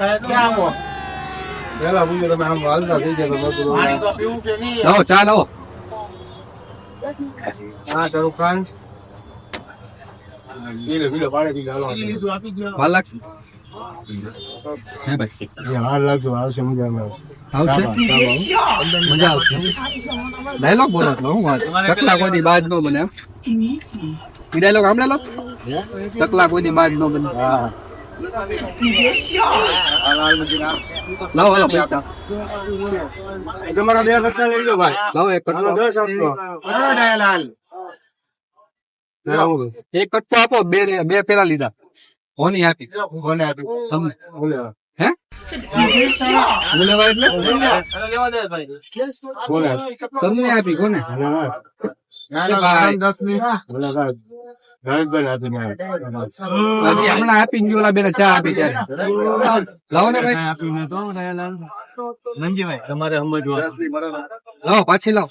સાહેબ ક્યાં આવો. પેલા પૂછ્યું તમે આમ હાલતા થઈ તો પીવું કે નહીં? લાવો ચા લાવો હા શાહરુખ ખાન ડાયલોગ બોલો ચકલા કોઈ દી બાજ નો બને ડાયલોગ સાંભળે લો ચકલા કોઈ દી બાજ નો બને. હા હાલો પૈસા. તમારા બે ખર્ચા લઈ લો ભાઈ. લાવો એક કટકો. દસ આપો. દયાલાલ એક કટકો આપો બે બે પેલા લીધા. હોની આપી. કોને આપી. તમને. બોલે હે. બોલેવા એટલે? કોને તમને આપી કોને? હમણાં આપી ગયો બેને ચા આપી લાવો ને ભાઈ. મંજીભાઈ તમારે સમજવા લાવો પાછી લાવો.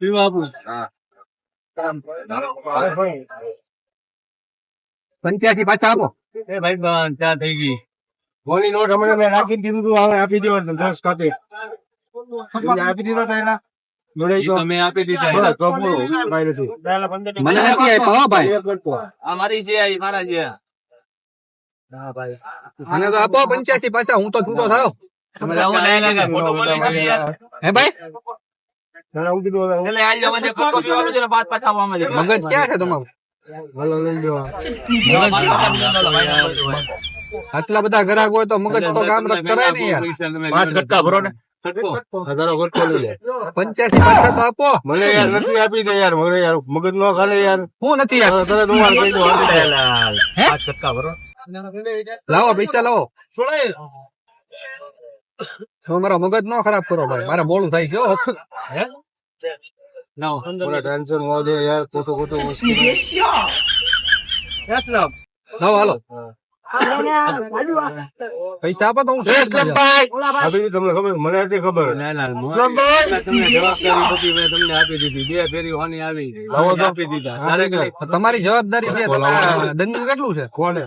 પીવા આપું. પંચ્યાસી પાછા આપો. એ ભાઈ બન ચા થઈ ગઈ. ગોળી નોટ હમણાં મેં રાખી દીધું તું હવે આપી દેવા દસ કાપી તમે આપી દીધો તા એના. જોડે આપી દીધા. તો બોલો. નથી. મને નથી આપ્યા હો ભાઈ. એક કરતો. મને તો આપો પંચ્યાસી પાછા હું તો છૂટો થયો. હે ભાઈ? મગજ ક્યાં છે તમારું? હાલો લઈ લો આટલા બધા ગ્રાહક હોય તો મગજ તો કામ કરાય ને યાર. પાંચ કટકા ભરો ને. હજારો કટકો લઈ લે. પંચ્યાસી પાછા તો આપો. મને યાર નથી આપી દે યાર મને યાર મગજ નો ખાલે યાર. હું નથી યાર તરત હું કહી દઉં હે? પાંચ ભરો લાવો પૈસા લાવો. મારો મગજ નો ખરાબ કરો ભાઈ. મારે મોડું થાય છે હો. ટેન્શન ન દે યાર ખોટું ખોટું વસ્તુ. હાલો. પૈસા આપો તો હું તમને ખબર મને હતી ખબર. તમને જવાબદારી બધી મેં તમને આપી દીધી. બે ફેરી હોની આવી. આપી દીધા. તમારી જવાબદારી છે તમે કેટલું છે? કોને?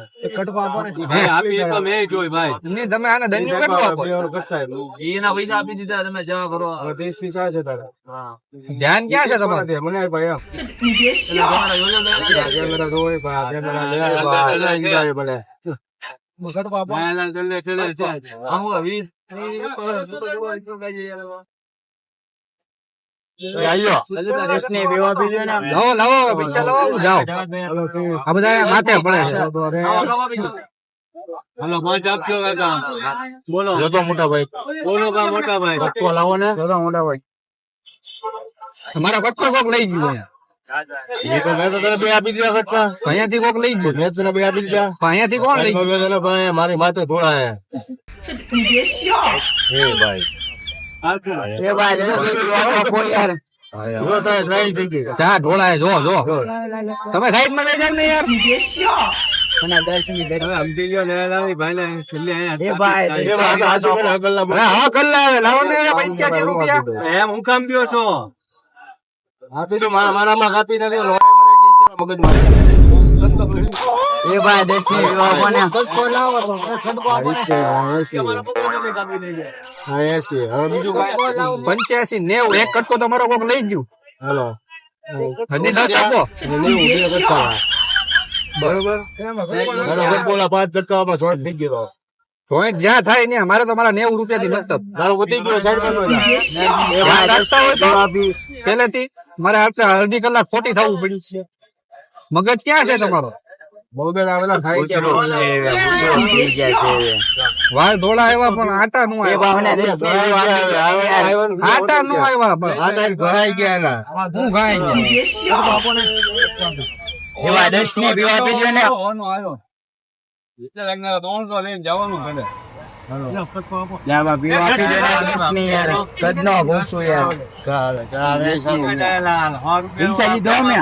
આપી તો મેં જોઈ ભાઈ. નહીં તમે આને દંડુ કેટલું આપો એના પૈસા આપી દીધા તમે જવા કરો. હવે ત્રીસ પૈસા છે તારે. ધ્યાન ક્યાં છે તમારું? મને ભાઈ એમ. તમારા યોજના કેમેરા જોવે ભાઈ કેમેરા લેવા ભાઈ ભલે. લાવો હું જાઓ. આ બધા માથે પડે છે. પાંચ આપજો કાકા બોલો. જોતો મોટા ભાઈ. બોલો કા મોટા ભાઈ? લાવો ને. મોટા ભાઈ. મારા કટકો કોક લઈ ગયું એ તો મેં તો તને બે આપી દીધા ખટકા અહીંયાથી કોક લઈ ગયું મેં તને બે આપી દીધા અહીંયાથી કોણ લઈ ગયું તને ભાઈ મારી માથે ઢોળાય હે ભાઈ એ ભાઈ જો જો તમે સાઈડમાં લઈ જાવ ને યાર હા કલ્લા લાવો ને પંચ્યાસી રૂપિયા એમ હું કામ દો છો આપી તો મારા મારામાં કાપી નથી લોહી મરાઈ ગઈ છે મગજ મારી એ ભાઈ દસ વિવાહ કોને કટકો લાવો તો કટકો આપો ને એસી હા બીજું કાંઈ? પંચ્યાસી નેવું. એક કટકો તમારો કોક લઈ ગયું. હેલો. હજી દસ આપો. બરોબર? બરોબર? બોલા પાંચ કટકામાં શોર્ટ થઈ ગયો પોઈન્ટ જ્યાં થાય ને અમારે તો મારા નેવું રૂપિયા થી તારો વધી ગયો સાઈડ રાખતા હોય તો પહેલેથી મારે અડધી કલાક ખોટી થવું પડ્યું છે. મગજ ક્યાં છે તમારો? વાળ ધોળા આવ્યા પણ આટા નું આવ્યા. આટા નું આવ્યા પણ. આ ગયા હું ગાય? ગયા એવા દસની. ની યાર કદનો ભૂસું યાર ચાલે ચાલે પૈસા લીધો અમે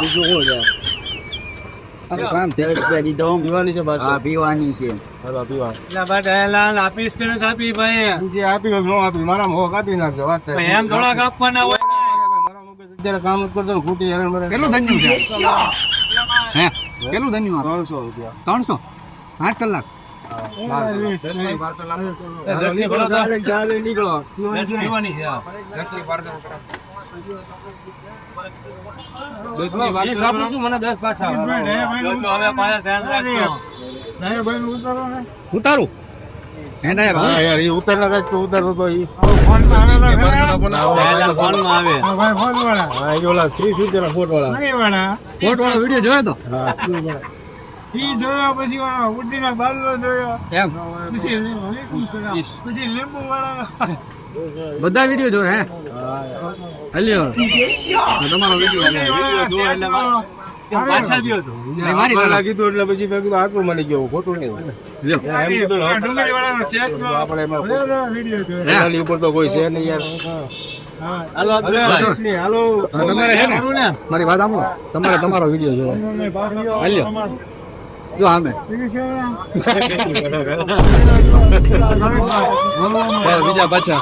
બીજું શું છે કામ છે. લીધો પીવાની છે પાછું હા પીવાની છે હાલો પીવા આપીશ કે આપી ભાઈ આપી હોય આપી મારા મોં કાપી નાખજો એમ થોડા કાપવાના હોય અત્યારે કામ જ કરતો ને ખોટી હેરાન મરે કેટલું ધન્યું છે. હે? કેટલું ધન્યું આપે? ત્રણસો રૂપિયા. ત્રણસો? આઠ કલાક? નીકળો. ચાલે ચાલે નીકળો ઉતારું. હે યાર એ ઉતારના કાંઈક તો ઉતારો તો ઈ. હા, એ ઓલા 30 રૂપિયાના ફોટ વાળા. કોટ વાળો. વીડિયો જોયો તો? એમ? બધા વીડિયો જોયા હે? હલ્યો. તો તમારો વીડિયો મારી. એટલે પછી મેં આટલું મને ગયો ખોટું નહીં આપણે એમાં ઉપર તો કોઈ છે નહીં યાર. મારી વાત સાંભળો. તમારે તમારો વીડિયો જોયો હાલ્યો. જો આમે. બીજા પાછા.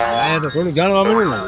આ તો થોડું જાણવા મળ્યું ને.